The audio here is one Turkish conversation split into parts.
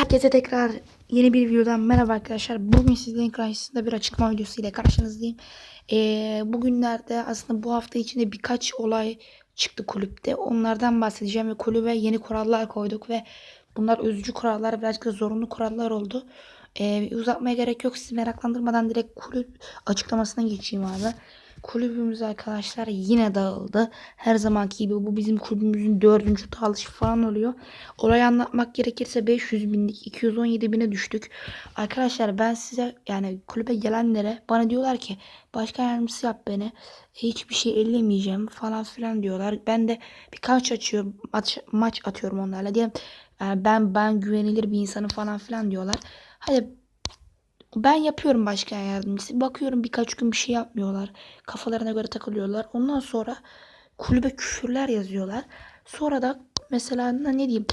Herkese tekrar yeni bir videodan merhaba arkadaşlar. Bugün sizlerin karşısında bir açıklama videosu ile karşınızdayım. Ee, bugünlerde aslında bu hafta içinde birkaç olay çıktı kulüpte. Onlardan bahsedeceğim ve kulübe yeni kurallar koyduk ve bunlar özcü kurallar birazcık da zorunlu kurallar oldu. Ee, uzatmaya gerek yok. Sizi meraklandırmadan direkt kulüp açıklamasına geçeyim abi. Kulübümüz arkadaşlar yine dağıldı. Her zamanki gibi bu bizim kulübümüzün dördüncü dağılışı falan oluyor. Olayı anlatmak gerekirse 500 binlik 217 bine düştük. Arkadaşlar ben size yani kulübe gelenlere bana diyorlar ki başkan yardımcısı yap beni. Hiçbir şey ellemeyeceğim falan filan diyorlar. Ben de birkaç açıyorum maç, maç atıyorum onlarla diye. Yani ben ben güvenilir bir insanım falan filan diyorlar. Hadi ben yapıyorum başkan yardımcısı. Bakıyorum birkaç gün bir şey yapmıyorlar. Kafalarına göre takılıyorlar. Ondan sonra kulübe küfürler yazıyorlar. Sonra da mesela ne diyeyim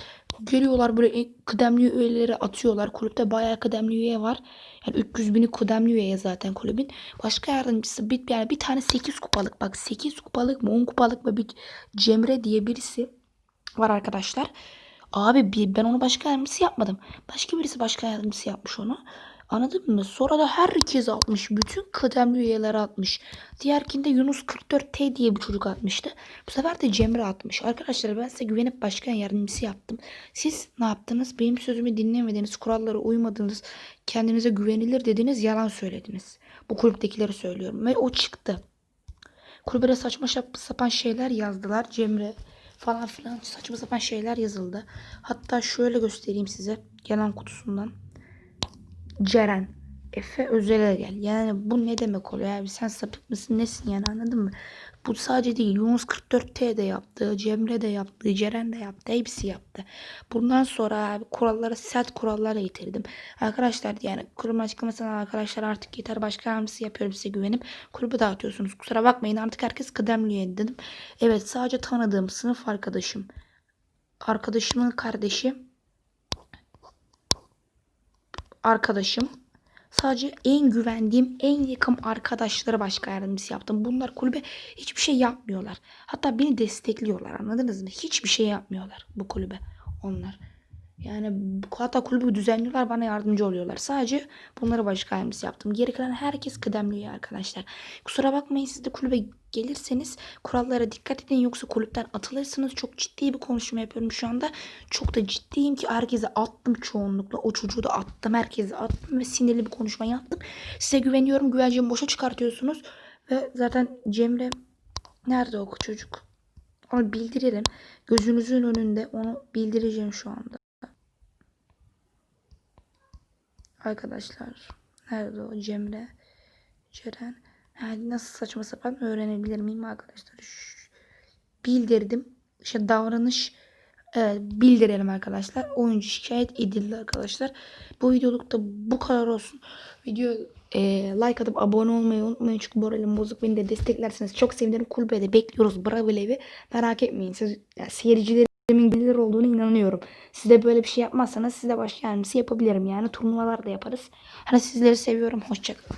geliyorlar böyle kıdemli üyeleri atıyorlar. Kulüpte bayağı kıdemli üye var. Yani 300 bini kıdemli üye zaten kulübün. Başka yardımcısı bir, yani bir tane 8 kupalık bak 8 kupalık mı 10 kupalık mı bir Cemre diye birisi var arkadaşlar. Abi ben onu başka yardımcısı yapmadım. Başka birisi başka yardımcısı yapmış onu. Anladın mı? Sonra da herkes atmış. Bütün kıdemli üyeler atmış. Diğerkinde Yunus 44T diye bir çocuk atmıştı. Bu sefer de Cemre atmış. Arkadaşlar ben size güvenip başkan yardımcısı yaptım. Siz ne yaptınız? Benim sözümü dinlemediniz. Kurallara uymadınız. Kendinize güvenilir dediniz. Yalan söylediniz. Bu kulüptekileri söylüyorum. Ve o çıktı. Kulübede saçma sapan şeyler yazdılar. Cemre falan filan saçma sapan şeyler yazıldı. Hatta şöyle göstereyim size. Gelen kutusundan. Ceren. Efe Özel'e gel. Yani bu ne demek oluyor abi? Sen sapık mısın nesin yani anladın mı? Bu sadece değil. Yunus 44T de yaptı. Cemre de yaptı. Ceren de yaptı. Hepsi yaptı. Bundan sonra abi kurallara sert kurallara getirdim. Arkadaşlar yani kurum açıklamasından arkadaşlar artık yeter başka hamsi yapıyorum size güvenip kulübü dağıtıyorsunuz. Kusura bakmayın artık herkes kıdemli dedim. Evet sadece tanıdığım sınıf arkadaşım. Arkadaşımın kardeşi arkadaşım. Sadece en güvendiğim, en yakın arkadaşları başka yardımcısı yaptım. Bunlar kulübe hiçbir şey yapmıyorlar. Hatta beni destekliyorlar anladınız mı? Hiçbir şey yapmıyorlar bu kulübe onlar. Yani hatta kulübü düzenliyorlar bana yardımcı oluyorlar. Sadece bunları başka yardımcısı yaptım. Geri kalan herkes kıdemli arkadaşlar. Kusura bakmayın siz de kulübe gelirseniz kurallara dikkat edin yoksa kulüpten atılırsınız. Çok ciddi bir konuşma yapıyorum şu anda. Çok da ciddiyim ki herkese attım çoğunlukla. O çocuğu da attım. Herkese attım ve sinirli bir konuşma yaptım. Size güveniyorum. Güvencemi boşa çıkartıyorsunuz. Ve zaten Cemre nerede o çocuk? Onu bildirelim. Gözünüzün önünde onu bildireceğim şu anda. Arkadaşlar nerede o Cemre Ceren? Yani nasıl saçma sapan öğrenebilir miyim arkadaşlar? Şş, bildirdim. İşte davranış evet, bildirelim arkadaşlar. Oyuncu şikayet edildi arkadaşlar. Bu videoluk da bu kadar olsun. Video e, like atıp abone olmayı unutmayın. Çünkü moralim bozuk. Beni de desteklerseniz çok sevinirim. Kulübede bekliyoruz. Bravo evi merak etmeyin. Siz yani seyirciler Emin gelir olduğunu inanıyorum. Siz de böyle bir şey yapmazsanız siz de başka yardımcısı yapabilirim yani. Turnuvalar da yaparız. Hani sizleri seviyorum. Hoşçakalın.